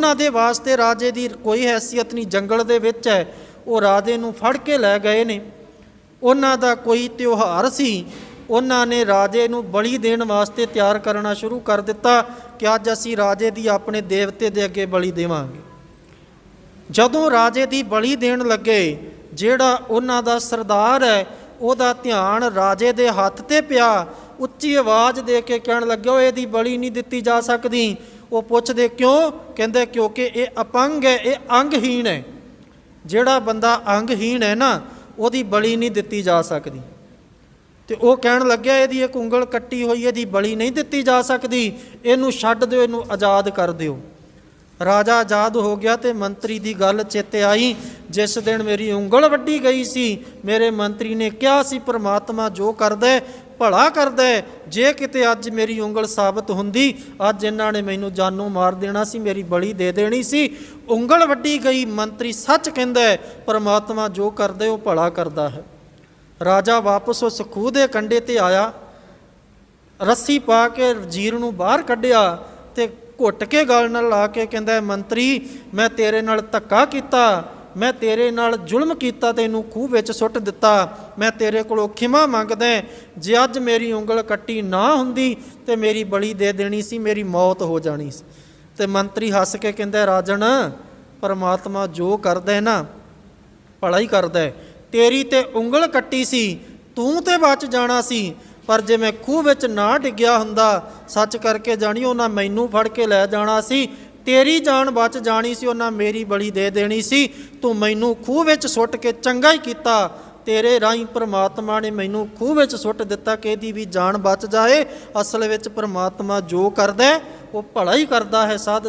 ਉਹਨਾਂ ਦੇ ਵਾਸਤੇ ਰਾਜੇ ਦੀ ਕੋਈ ਹੈਸੀਅਤ ਨਹੀਂ, ਜੰਗਲ ਦੇ ਵਿੱਚ ਹੈ। ਉਹ ਰਾਜੇ ਨੂੰ ਫੜ ਕੇ ਲੈ ਗਏ ਨੇ। ਉਹਨਾਂ ਦਾ ਕੋਈ ਤਿਉਹਾਰ ਸੀ। ਉਹਨਾਂ ਨੇ ਰਾਜੇ ਨੂੰ ਬਲੀ ਦੇਣ ਵਾਸਤੇ ਤਿਆਰ ਕਰਨਾ ਸ਼ੁਰੂ ਕਰ ਦਿੱਤਾ ਕਿ ਅੱਜ ਅਸੀਂ ਰਾਜੇ ਦੀ ਆਪਣੇ ਦੇਵਤੇ ਦੇ ਅੱਗੇ ਬਲੀ ਦੇਵਾਂਗੇ। ਜਦੋਂ ਰਾਜੇ ਦੀ ਬਲੀ ਦੇਣ ਲੱਗੇ, ਜਿਹੜਾ ਉਹਨਾਂ ਦਾ ਸਰਦਾਰ ਹੈ, ਉਹਦਾ ਧਿਆਨ ਰਾਜੇ ਦੇ ਹੱਥ ਤੇ ਪਿਆ। ਉੱਚੀ ਆਵਾਜ਼ ਦੇ ਕੇ ਕਹਿਣ ਲੱਗਿਆ ਉਹ ਇਹਦੀ ਬਲੀ ਨਹੀਂ ਦਿੱਤੀ ਜਾ ਸਕਦੀ। ਉਹ ਪੁੱਛਦੇ, ਕਿਉਂ? ਕਹਿੰਦੇ, ਕਿਉਂਕਿ ਇਹ ਅਪੰਗ ਹੈ, ਇਹ ਅੰਗਹੀਣ ਹੈ। ਜਿਹੜਾ ਬੰਦਾ ਅੰਗਹੀਣ ਹੈ ਨਾ, ਉਹਦੀ ਬਲੀ ਨਹੀਂ ਦਿੱਤੀ ਜਾ ਸਕਦੀ। ਤੇ ਉਹ ਕਹਿਣ ਲੱਗਿਆ, ਇਹਦੀ ਇੱਕ ਉਂਗਲ ਕੱਟੀ ਹੋਈ, ਇਹਦੀ ਬਲੀ ਨਹੀਂ ਦਿੱਤੀ ਜਾ ਸਕਦੀ। ਇਹਨੂੰ ਛੱਡ ਦਿਓ, ਇਹਨੂੰ ਆਜ਼ਾਦ ਕਰ ਦਿਓ। ਰਾਜਾ ਆਜ਼ਾਦ ਹੋ ਗਿਆ ਤੇ ਮੰਤਰੀ ਦੀ ਗੱਲ ਚੇਤੇ ਆਈ। ਜਿਸ ਦਿਨ ਮੇਰੀ ਉਂਗਲ ਵੱਢੀ ਗਈ ਸੀ, ਮੇਰੇ ਮੰਤਰੀ ਨੇ ਕਿਹਾ ਸੀ, ਪ੍ਰਮਾਤਮਾ ਜੋ ਕਰਦਾ ਭਲਾ ਕਰਦਾ ਹੈ। ਜੇ ਕਿਤੇ ਅੱਜ ਮੇਰੀ ਉਂਗਲ ਸਾਬਤ ਹੁੰਦੀ, ਅੱਜ ਇਹਨਾਂ ਨੇ ਮੈਨੂੰ ਜਾਨੋਂ ਮਾਰ ਦੇਣਾ ਸੀ, ਮੇਰੀ ਬਲੀ ਦੇ ਦੇਣੀ ਸੀ। ਉਂਗਲ ਵੱਡੀ ਗਈ, ਮੰਤਰੀ ਸੱਚ ਕਹਿੰਦਾ ਹੈ, ਪ੍ਰਮਾਤਮਾ ਜੋ ਕਰਦਾ ਉਹ ਭਲਾ ਕਰਦਾ ਹੈ। ਰਾਜਾ ਵਾਪਸ ਉਸ ਖੂਹ ਦੇ ਕੰਢੇ ਤੇ ਆਇਆ। ਰੱਸੀ ਪਾ ਕੇ ਜੀਰ ਨੂੰ ਬਾਹਰ ਕੱਢਿਆ ਤੇ ਘੁੱਟ ਕੇ ਗਲ ਨਾਲ ਲਾ ਕੇ ਕਹਿੰਦਾ ਮੰਤਰੀ, ਮੈਂ ਤੇਰੇ ਨਾਲ ਧੱਕਾ ਕੀਤਾ। ਮੈਂ ਤੇਰੇ ਨਾਲ ਜ਼ੁਲਮ ਕੀਤਾ, ਤੈਨੂੰ ਖੂਹ ਵਿੱਚ ਸੁੱਟ ਦਿੱਤਾ। ਮੈਂ ਤੇਰੇ ਕੋਲੋਂ ਖਿਮਾ ਮੰਗਦਾ ਜੇ ਅੱਜ ਮੇਰੀ ਉਂਗਲ ਕੱਟੀ ਨਾ ਹੁੰਦੀ, ਤੇ ਮੇਰੀ ਬਲੀ ਦੇ ਦੇਣੀ ਸੀ, ਮੇਰੀ ਮੌਤ ਹੋ ਜਾਣੀ ਸੀ। ਤੇ ਮੰਤਰੀ ਹੱਸ ਕੇ ਕਹਿੰਦਾ ਰਾਜਨ ਪਰਮਾਤਮਾ ਜੋ ਕਰਦਾ ਹੈ ਨਾ, ਭਲਾ ਹੀ ਕਰਦਾ ਹੈ। ਤੇਰੀ ਤੇ ਉਂਗਲ ਕੱਟੀ ਸੀ, ਤੂੰ ਤੇ ਬਚ ਜਾਣਾ ਸੀ। ਪਰ ਜੇ ਮੈਂ ਖੂਹ ਵਿੱਚ ਨਾ ਡਿੱਗਿਆ ਹੁੰਦਾ, ਸੱਚ ਕਰਕੇ ਜਾਣੀ ਉਹਨਾਂ ਮੈਨੂੰ ਫੜ ਕੇ ਲੈ ਜਾਣਾ ਸੀ। ਤੇਰੀ ਜਾਨ ਬਚ ਜਾਣੀ ਸੀ, ਉਹਨਾਂ ਮੇਰੀ ਬਲੀ ਦੇ ਦੇਣੀ ਸੀ। ਤੂੰ ਮੈਨੂੰ ਖੂਹ ਵਿੱਚ ਸੁੱਟ ਕੇ ਚੰਗਾ ਹੀ ਕੀਤਾ। ਤੇਰੇ ਰਾਹੀਂ ਪ੍ਰਮਾਤਮਾ ਨੇ ਮੈਨੂੰ ਖੂਹ ਵਿੱਚ ਸੁੱਟ ਦਿੱਤਾ ਕਿ ਇਹਦੀ ਵੀ ਜਾਨ ਬਚ ਜਾਏ। ਅਸਲ ਵਿੱਚ ਪ੍ਰਮਾਤਮਾ ਜੋ ਕਰਦਾ ਉਹ ਭਲਾ ਹੀ ਕਰਦਾ ਹੈ, ਸਾਧ